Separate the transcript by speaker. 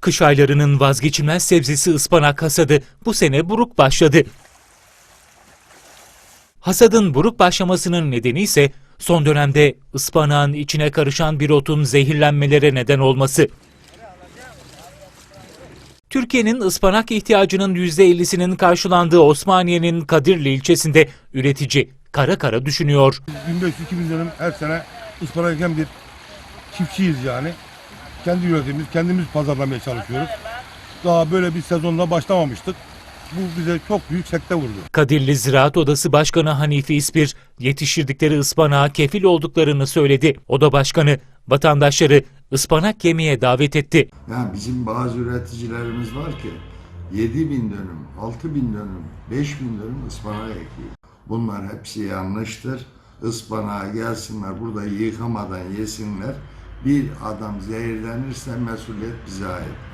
Speaker 1: Kış aylarının vazgeçilmez sebzesi ıspanak hasadı bu sene buruk başladı. Hasadın buruk başlamasının nedeni ise son dönemde ıspanağın içine karışan bir otun zehirlenmelere neden olması. Türkiye'nin ıspanak ihtiyacının %50'sinin karşılandığı Osmaniye'nin Kadirli ilçesinde üretici kara kara düşünüyor.
Speaker 2: 1500-2000 dönüm her sene ıspanak eken bir çiftçiyiz yani. Kendi üretimimiz, kendimiz pazarlamaya çalışıyoruz. Daha böyle bir sezonla başlamamıştık. Bu bize çok büyük sekte vurdu.
Speaker 1: Kadirli Ziraat Odası Başkanı Hanifi İspir, yetiştirdikleri ıspanağa kefil olduklarını söyledi. Oda başkanı vatandaşları ıspanak yemeye davet etti.
Speaker 3: Ya bizim bazı üreticilerimiz var ki 7 bin dönüm, 6 bin dönüm, 5 bin dönüm ıspanağı ekiyor. Bunlar hepsi yanlıştır. Ispanağa gelsinler burada yıkamadan yesinler. Bir adam zehirlenirse mesuliyet bize ait.